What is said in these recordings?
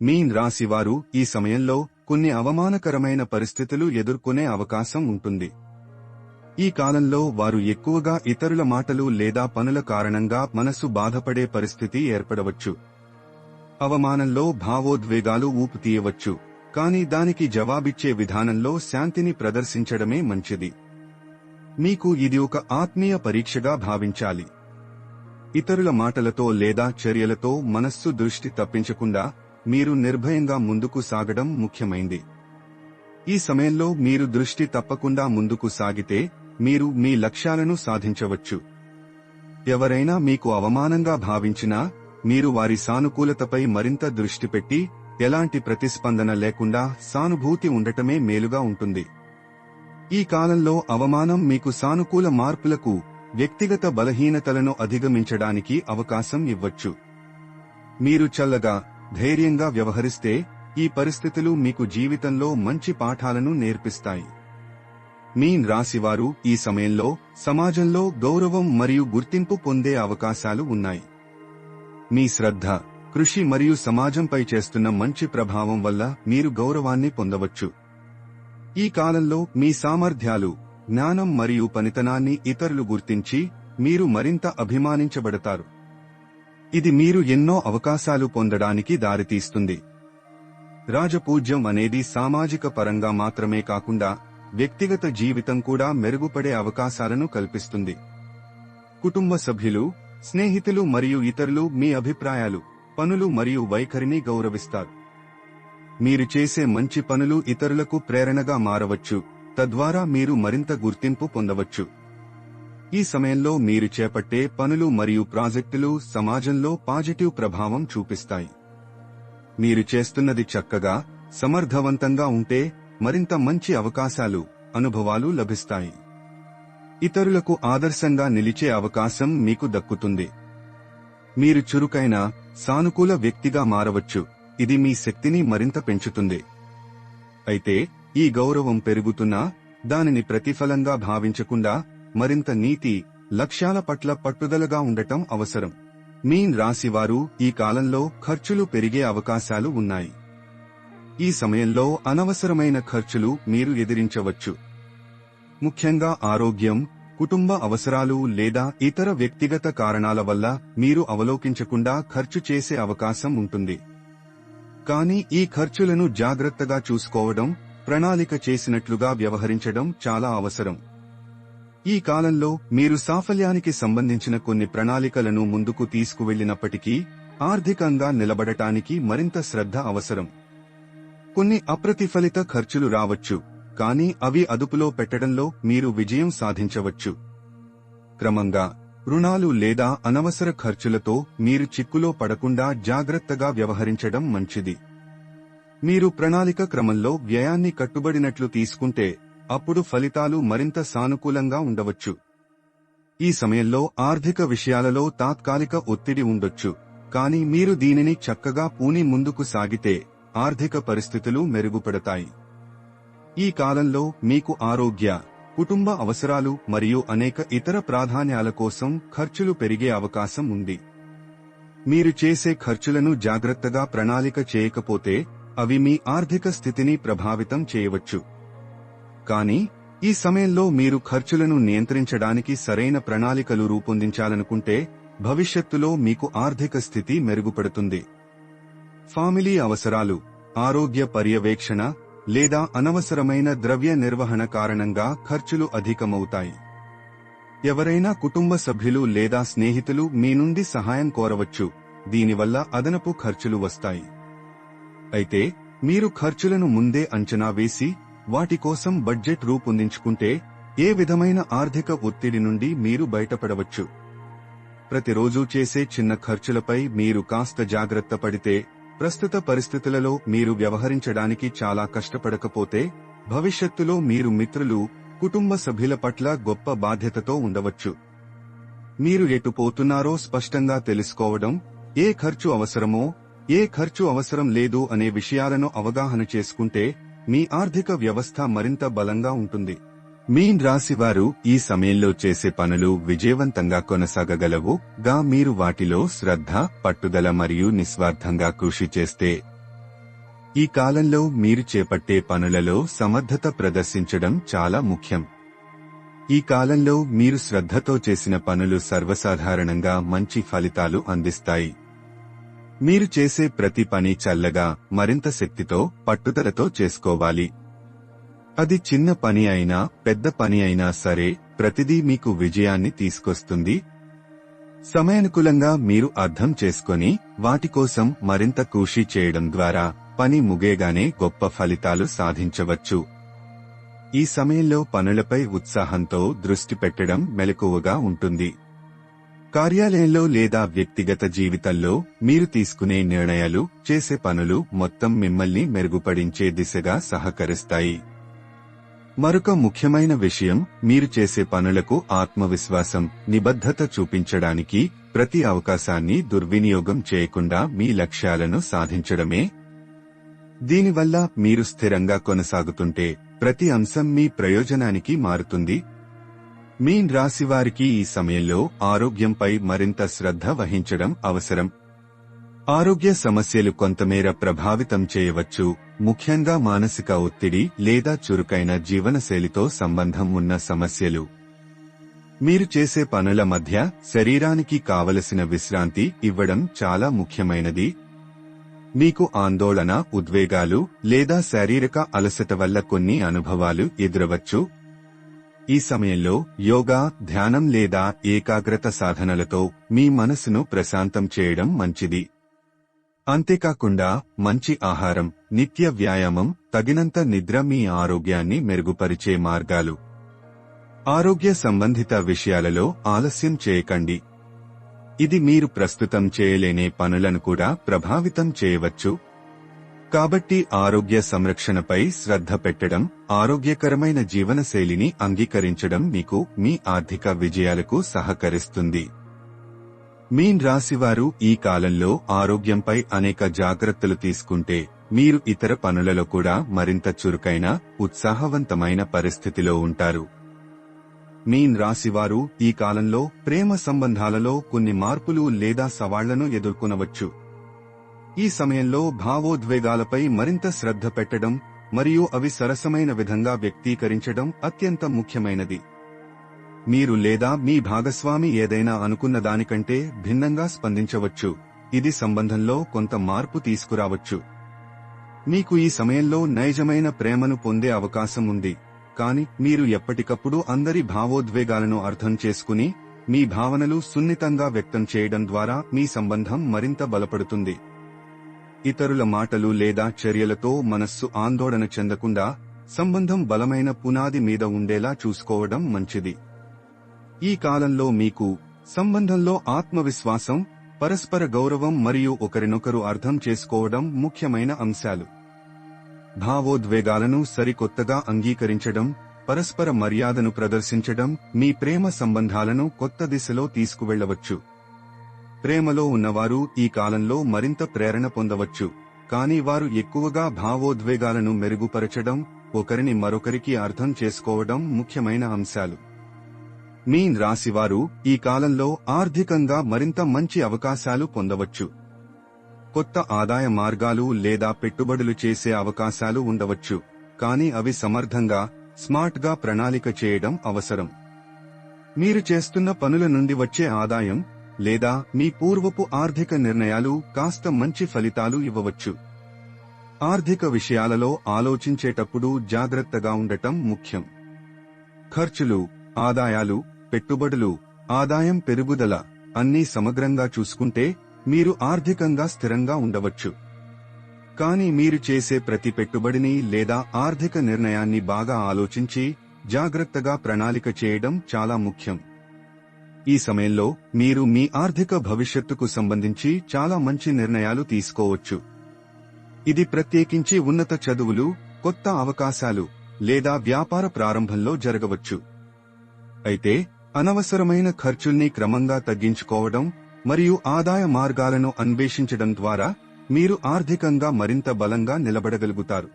Mean రాశివారు ఈ సమయంలో కొన్ని అవమానకరమైన పరిస్థితులు ఎదుర్కొనే అవకాశం ఉంటుంది. ఈ కాలంలో వారు ఎక్కువగా ఇతరుల మాటలు లేదా పనుల కారణంగా మనసు బాధపడే పరిస్థితి ఏర్పడవచ్చు. అవమానంలో భావోద్వేగాలు ఊపు తీయవచ్చు. కానీ దానికి జవాబిచ్చే విధానంలో శాంతిని ప్రదర్శించడమే మంచిది. మీకు ఇది ఒక ఆత్మీయ పరీక్షగా భావించాలి. ఇతరుల మాటలతో లేదా చర్యలతో మనస్సు దృష్టి తప్పించకుండా మీరు నిర్భయంగా ముందుకు సాగడం ముఖ్యమైంది. ఈ సమయంలో మీరు దృష్టి తప్పకుండా ముందుకు సాగితే మీరు మీ లక్ష్యాలను సాధించవచ్చు. ఎవరైనా మీకు అవమానంగా భావించినా మీరు వారి సానుకూలతపై మరింత దృష్టి పెట్టి ఎలాంటి ప్రతిస్పందన లేకుండా సానుభూతి ఉండటమే మేలుగా ఉంటుంది. ఈ కాలంలో అవమానం మీకు సానుకూల మార్పులకు వ్యక్తిగత బలహీనతలను అధిగమించడానికి అవకాశం ఇవ్వచ్చు. మీరు చల్లగా ధైర్యంగా వ్యవహరిస్తే ఈ పరిస్థితులు మీకు జీవితంలో మంచి పాఠాలను నేర్పిస్తాయి. మీన్ రాశివారు ఈ సమయంలో సమాజంలో గౌరవం మరియు గుర్తింపు పొందే అవకాశాలు ఉన్నాయి. మీ శ్రద్ధ కృషి మరియు సమాజంపై చేస్తున్న మంచి ప్రభావం వల్ల మీరు గౌరవాన్ని పొందవచ్చు. ఈ కాలంలో మీ సామర్థ్యాలు జ్ఞానం మరియు పనితనాన్ని ఇతరులు గుర్తించి మీరు మరింత అభిమానించబడతారు. ఇది మీరు ఎన్నో అవకాశాలు పొందడానికి దారితీస్తుంది. రాజపూజ్యం అనేది సామాజిక పరంగా మాత్రమే కాకుండా వ్యక్తిగత జీవితం కూడా మెరుగుపడే అవకాశాలను కల్పిస్తుంది. కుటుంబ సభ్యులు స్నేహితులు మరియు ఇతరులు మీ అభిప్రాయాలు పనులు మరియు వైఖరిని గౌరవిస్తారు. మీరు చేసే మంచి పనులు ఇతరులకు ప్రేరణగా మారవచ్చు తద్వారా మీరు మరింత గుర్తింపు పొందవచ్చు. ఈ సమయంలో మీరు చేపట్టే పనులు మరియు ప్రాజెక్టులు సమాజంలో పాజిటివ్ ప్రభావం చూపిస్తాయి. మీరు చేస్తున్నది చక్కగా సమర్థవంతంగా ఉంటే మరింత మంచి అవకాశాలు అనుభవాలు లభిస్తాయి. ఇతరులకు ఆదర్శంగా నిలిచే అవకాశం మీకు దక్కుతుంది. మీరు చురుకైన సానుకూల వ్యక్తిగా మారవచ్చు. ఇది మీ శక్తిని మరింత పెంచుతుంది. అయితే ఈ గౌరవం పెరుగుతున్నా దానిని ప్రతిఫలంగా భావించకుండా మరింత నీతి లక్ష్యాల పట్ల పట్టుదలగా ఉండటం అవసరం. మీన్ రాశివారు ఈ కాలంలో ఖర్చులు పెరిగే అవకాశాలు ఉన్నాయి. ఈ సమయంలో అనవసరమైన ఖర్చులు మీరు ఎదిరించవచ్చు. ముఖ్యంగా ఆరోగ్యం కుటుంబ అవసరాలు లేదా ఇతర వ్యక్తిగత కారణాల వల్ల మీరు అవలోకించకుండా ఖర్చు చేసే అవకాశం ఉంటుంది. కానీ ఈ ఖర్చులను జాగ్రత్తగా చూసుకోవడం ప్రణాళిక చేసినట్లుగా వ్యవహరించడం చాలా అవసరం. ఈ కాలంలో మీరు సాఫల్యానికి సంబంధించిన కొన్ని ప్రణాళికలను ముందుకు తీసుకువెళ్ళినప్పటికీ ఆర్థికంగా నిలబడటానికి మరింత శ్రద్ధ అవసరం. కొన్ని అప్రతిఫలిత ఖర్చులు రావచ్చు కానీ అవి అదుపులో పెట్టడంలో మీరు విజయం సాధించవచ్చు. క్రమంగా రుణాలు లేదా అనవసర ఖర్చులతో మీరు చిక్కులో పడకుండా జాగ్రత్తగా వ్యవహరించడం మంచిది. మీరు ప్రణాళిక క్రమంలో వ్యయాన్ని కట్టుబడినట్లు తీసుకుంటే అప్పుడు ఫలితాలు మరింత సానుకూలంగా ఉండవచ్చు. ఈ సమయంలో ఆర్థిక విషయాలలో తాత్కాలిక ఒత్తిడి ఉండొచ్చు. కానీ మీరు దీనిని చక్కగా పూని ముందుకు సాగితే ఆర్థిక పరిస్థితులు మెరుగుపడతాయి. ఈ కాలంలో మీకు ఆరోగ్య కుటుంబ అవసరాలు మరియు అనేక ఇతర ప్రాధాన్యాల కోసం ఖర్చులు పెరిగే అవకాశం ఉంది. మీరు చేసే ఖర్చులను జాగ్రత్తగా ప్రణాళిక చేయకపోతే అవి మీ ఆర్థిక స్థితిని ప్రభావితం చేయవచ్చు. కానీ ఈ సమయంలో మీరు ఖర్చులను నియంత్రించడానికి సరైన ప్రణాళికలు రూపొందించాలనుకుంటే భవిష్యత్తులో మీకు ఆర్థిక స్థితి మెరుగుపడుతుంది. ఫామిలీ అవసరాలు ఆరోగ్య పర్యవేక్షణ లేదా అనవసరమైన ద్రవ్య నిర్వహణ కారణంగా ఖర్చులు అధికమవుతాయి. ఎవరైనా కుటుంబ సభ్యులు లేదా స్నేహితులు మీ నుండి సహాయం కోరవచ్చు దీనివల్ల అదనపు ఖర్చులు వస్తాయి. అయితే మీరు ఖర్చులను ముందే అంచనా వేసి వాటి కోసం బడ్జెట్ రూపొందించుకుంటే ఏ విధమైన ఆర్థిక ఒత్తిడి నుండి మీరు బయటపడవచ్చు? ప్రతిరోజు చేసే చిన్న ఖర్చులపై మీరు కాస్త జాగ్రత్త పడితే ప్రస్తుత పరిస్థితులలో మీరు వ్యవహరించడానికి చాలా కష్టపడకపోతే భవిష్యత్తులో మీరు మిత్రులు కుటుంబ సభ్యుల పట్ల గొప్ప బాధ్యతతో ఉండవచ్చు. మీరు ఎటు పోతున్నారో స్పష్టంగా తెలుసుకోవడం ఏ ఖర్చు అవసరమో ఏ ఖర్చు అవసరం లేదు అనే విషయాలను అవగాహన చేసుకుంటే మీ ఆర్థిక వ్యవస్థ మరింత బలంగా ఉంటుంది. మీన్ రాశివారు ఈ సమయంలో చేసే పనులు విజయవంతంగా కొనసాగగలవు. గా మీరు వాటిలో శ్రద్ధ పట్టుదల మరియు నిస్వార్థంగా కృషి చేస్తే ఈ కాలంలో మీరు చేపట్టే పనులలో సమర్థత ప్రదర్శించడం చాలా ముఖ్యం. ఈ కాలంలో మీరు శ్రద్ధతో చేసిన పనులు సర్వసాధారణంగా మంచి ఫలితాలు అందిస్తాయి. మీరు చేసే ప్రతి పని చల్లగా మరింత శక్తితో పట్టుదలతో చేసుకోవాలి. అది చిన్న పని అయినా పెద్ద పని అయినా సరే ప్రతిదీ మీకు విజయాన్ని తీసుకొస్తుంది. సమయానుకూలంగా మీరు అర్థం చేసుకొని వాటి కోసం మరింత కృషి చేయడం ద్వారా పని ముగేగానే గొప్ప ఫలితాలు సాధించవచ్చు. ఈ సమయంలో పనులపై ఉత్సాహంతో దృష్టి పెట్టడం మెలకువగా ఉంటుంది. కార్యాలయంలో లేదా వ్యక్తిగత జీవితంలో మీరు తీసుకునే నిర్ణయాలు చేసే పనులు మొత్తం మిమ్మల్ని మెరుగుపడించే దిశగా సహకరిస్తాయి. మరొక ముఖ్యమైన విషయం మీరు చేసే పనులకు ఆత్మవిశ్వాసం నిబద్ధత చూపించడానికి ప్రతి అవకాశాన్ని దుర్వినియోగం చేయకుండా మీ లక్ష్యాలను సాధించడమే. దీనివల్ల మీరు స్థిరంగా కొనసాగుతుంటే ప్రతి అంశం మీ ప్రయోజనానికి మారుతుంది. మీన్ రాశివారికి ఈ సమయంలో ఆరోగ్యంపై మరింత శ్రద్ధ వహించడం అవసరం. ఆరోగ్య సమస్యలు కొంతమేర ప్రభావితం చేయవచ్చు. ముఖ్యంగా మానసిక ఒత్తిడి లేదా చురుకైన జీవనశైలితో సంబంధం ఉన్న సమస్యలు. మీరు చేసే పనుల మధ్య శరీరానికి కావలసిన విశ్రాంతి ఇవ్వడం చాలా ముఖ్యమైనది. మీకు ఆందోళన ఉద్వేగాలు లేదా శారీరక అలసట వల్ల కొన్ని అనుభవాలు ఎదురవచ్చు. ఈ సమయంలో యోగా ధ్యానం లేదా ఏకాగ్రత సాధనలతో మీ మనసును ప్రశాంతం చేయడం మంచిది. అంతేకాకుండా మంచి ఆహారం నిత్య వ్యాయామం తగినంత నిద్ర మీ ఆరోగ్యాన్ని మెరుగుపరిచే మార్గాలు. ఆరోగ్య సంబంధిత విషయాలలో ఆలస్యం చేయకండి. ఇది మీరు ప్రస్తుతం చేయలేనే పనులను కూడా ప్రభావితం చేయవచ్చు. కాబట్టి ఆరోగ్య సంరక్షణపై శ్రద్ధ పెట్టడం ఆరోగ్యకరమైన జీవనశైలిని అంగీకరించడం మీకు మీ ఆర్థిక విజయాలకు సహకరిస్తుంది. మీన్ రాశివారు ఈ కాలంలో ఆరోగ్యంపై అనేక జాగ్రత్తలు తీసుకుంటే మీరు ఇతర పనులలో కూడా మరింత చురుకైన ఉత్సాహవంతమైన పరిస్థితిలో ఉంటారు. మీన్ రాశివారు ఈ కాలంలో ప్రేమ సంబంధాలలో కొన్ని మార్పులు లేదా సవాళ్ళను ఎదుర్కొనవచ్చు. ఈ సమయంలో భావోద్వేగాలపై మరింత శ్రద్ధ పెట్టడం మరియు అవి సరసమైన విధంగా వ్యక్తీకరించడం అత్యంత ముఖ్యమైనది. మీరు లేదా మీ భాగస్వామి ఏదైనా అనుకున్న దానికంటే భిన్నంగా స్పందించవచ్చు. ఇది సంబంధంలో కొంత మార్పు తీసుకురావచ్చు. మీకు ఈ సమయంలో నైజమైన ప్రేమను పొందే అవకాశం ఉంది. కాని మీరు ఎప్పటికప్పుడు అందరి భావోద్వేగాలను అర్థం చేసుకుని మీ భావనలు సున్నితంగా వ్యక్తం చేయడం ద్వారా మీ సంబంధం మరింత బలపడుతుంది. ఇతరుల మాటలు లేదా చర్యలతో మనస్సు ఆందోళన చెందకుండా సంబంధం బలమైన పునాది మీద ఉండేలా చూసుకోవడం మంచిది. ఈ కాలంలో మీకు సంబంధంలో ఆత్మవిశ్వాసం పరస్పర గౌరవం మరియు ఒకరినొకరు అర్థం చేసుకోవడం ముఖ్యమైన అంశాలు. భావోద్వేగాలను సరికొత్తగా అంగీకరించడం పరస్పర మర్యాదను ప్రదర్శించడం మీ ప్రేమ సంబంధాలను కొత్త దిశలో తీసుకువెళ్ళవచ్చు ప్రేమలో ఉన్నవారు ఈ కాలంలో మరింత ప్రేరణ పొందవచ్చు. కానీ వారు ఎక్కువగా భావోద్వేగాలను మెరుగుపరచడం ఒకరిని మరొకరికి అర్థం చేసుకోవడం ముఖ్యమైన అంశాలు. మీన్ రాశివారు ఈ కాలంలో ఆర్థికంగా మరింత మంచి అవకాశాలు పొందవచ్చు. కొత్త ఆదాయ మార్గాలు లేదా పెట్టుబడులు చేసే అవకాశాలు ఉండవచ్చు. కానీ అవి సమర్థంగా స్మార్ట్గా ప్రణాళిక చేయడం అవసరం. మీరు చేస్తున్న పనుల నుండి వచ్చే ఆదాయం లేదా మీ పూర్వపు ఆర్థిక నిర్ణయాలు కాస్త మంచి ఫలితాలు ఇవ్వవచ్చు. ఆర్థిక విషయాలలో ఆలోచించేటప్పుడు జాగ్రత్తగా ఉండటం ముఖ్యం. ఖర్చులు ఆదాయాలు పెట్టుబడులు ఆదాయం పెరుగుదల అన్నీ సమగ్రంగా చూసుకుంటే మీరు ఆర్థికంగా స్థిరంగా ఉండవచ్చు. కానీ మీరు చేసే ప్రతి పెట్టుబడిని లేదా ఆర్థిక నిర్ణయాన్ని బాగా ఆలోచించి జాగ్రత్తగా ప్రణాళిక చేయడం చాలా ముఖ్యం. ఈ సమయంలో మీరు మీ ఆర్థిక భవిష్యత్తుకు సంబంధించి చాలా మంచి నిర్ణయాలు తీసుకోవచ్చు. ఇది ప్రత్యేకించి ఉన్నత చదువులు కొత్త అవకాశాలు లేదా వ్యాపార ప్రారంభంలో జరగవచ్చు. అయితే అనవసరమైన ఖర్చుల్ని క్రమంగా తగ్గించుకోవడం మరియు ఆదాయ మార్గాలను అన్వేషించడం ద్వారా మీరు ఆర్థికంగా మరింత బలంగా నిలబడగలుగుతారు.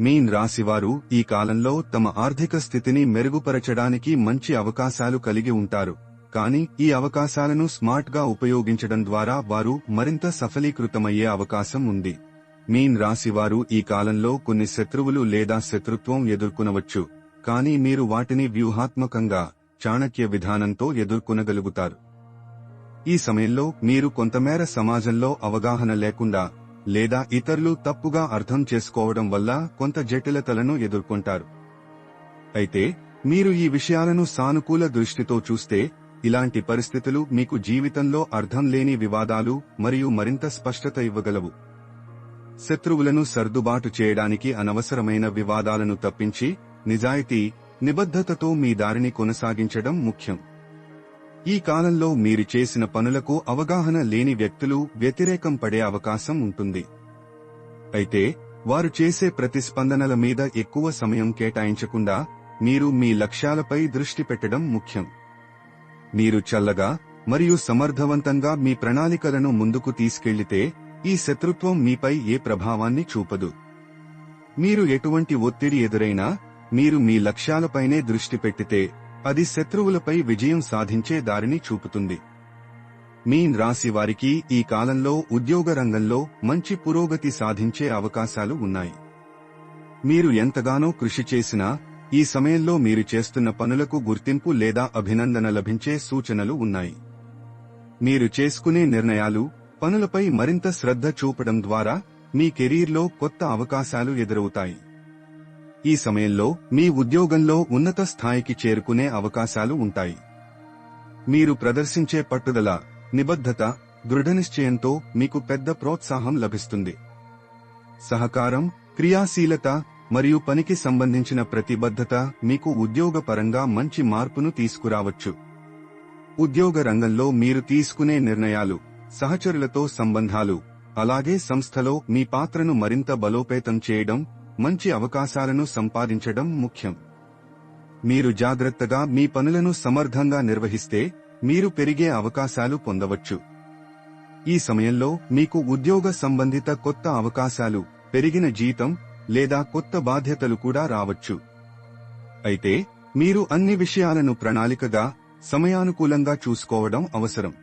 మీన్ రాశివారు ఈ కాలంలో తమ ఆర్థిక స్థితిని మెరుగుపరచడానికి మంచి అవకాశాలు కలిగి ఉంటారు. కానీ ఈ అవకాశాలను స్మార్ట్గా ఉపయోగించడం ద్వారా వారు మరింత సఫలీకృతమయ్యే అవకాశం ఉంది. మీన్ రాశివారు ఈ కాలంలో కొన్ని శత్రువులు లేదా శత్రుత్వం ఎదుర్కొనవచ్చు. కానీ మీరు వాటిని వ్యూహాత్మకంగా చాణక్య విధానంతో ఎదుర్కొనగలుగుతారు. ఈ సమయంలో మీరు కొంతమేర సమాజంలో అవగాహన లేకుండా లేదా ఇతరులు తప్పుగా అర్థం చేసుకోవడం వల్ల కొంత జటిలతలను ఎదుర్కొంటారు. అయితే మీరు ఈ విషయాలను సానుకూల దృష్టితో చూస్తే ఇలాంటి పరిస్థితులు మీకు జీవితంలో అర్థం లేని వివాదాలు మరియు మరింత స్పష్టత ఇవ్వగలవు. శత్రువులను సర్దుబాటు చేయడానికి అనవసరమైన వివాదాలను తప్పించి నిజాయితీ నిబద్ధతతో మీ దారిని కొనసాగించడం ముఖ్యం. ఈ కాలంలో మీరు చేసిన పనులకు అవగాహన లేని వ్యక్తులు వ్యతిరేకం పడే అవకాశం ఉంటుంది. అయితే వారు చేసే ప్రతిస్పందనల మీద ఎక్కువ సమయం కేటాయించకుండా మీరు మీ లక్ష్యాలపై దృష్టి పెట్టడం ముఖ్యం. మీరు చల్లగా మరియు సమర్థవంతంగా మీ ప్రణాళికలను ముందుకు తీసుకెళ్ళితే ఈ శత్రుత్వం మీపై ఏ ప్రభావాన్ని చూపదు. మీరు ఎటువంటి ఒత్తిడి ఎదురైనా మీరు మీ లక్ష్యాలపైనే దృష్టి పెట్టితే అది శత్రువులపై విజయం సాధించే దారిని చూపుతుంది. మీన్ రాశి వారికి ఈ కాలంలో ఉద్యోగ రంగంలో మంచి పురోగతి సాధించే అవకాశాలు ఉన్నాయి. మీరు ఎంతగానో కృషి చేసినా ఈ సమయంలో మీరు చేస్తున్న పనులకు గుర్తింపు లేదా అభినందన లభించే సూచనలు ఉన్నాయి. మీరు చేసుకునే నిర్ణయాలు పనులపై మరింత శ్రద్ధ చూపడం ద్వారా మీ కెరీర్లో కొత్త అవకాశాలు ఎదురవుతాయి. ఈ సమయంలో మీ ఉద్యోగంలో ఉన్నత స్థాయికి చేరుకునే అవకాశాలు ఉంటాయి. మీరు ప్రదర్శించే పట్టుదల నిబద్ధత దృఢనిశ్చయంతో మీకు పెద్ద ప్రోత్సాహం లభిస్తుంది. సహకారం క్రియాశీలత మరియు పనికి సంబంధించిన ప్రతిబద్ధత మీకు ఉద్యోగపరంగా మంచి మార్పును తీసుకురావచ్చు. ఉద్యోగ రంగంలో మీరు తీసుకునే నిర్ణయాలు సహచరులతో సంబంధాలు అలాగే సంస్థలో మీ పాత్రను మరింత బలోపేతం చేయడం మంచి అవకాశాలను సంపాదించడం ముఖ్యం. మీరు జాగ్రత్తగా మీ పనులను సమర్థంగా నిర్వహిస్తే మీరు పెరిగే అవకాశాలు పొందవచ్చు. ఈ సమయంలో మీకు ఉద్యోగ సంబంధిత కొత్త అవకాశాలు పెరిగిన జీతం లేదా కొత్త బాధ్యతలు కూడా రావచ్చు. అయితే మీరు అన్ని విషయాలను ప్రణాళికగా సమయానుకూలంగా చూసుకోవడం అవసరం.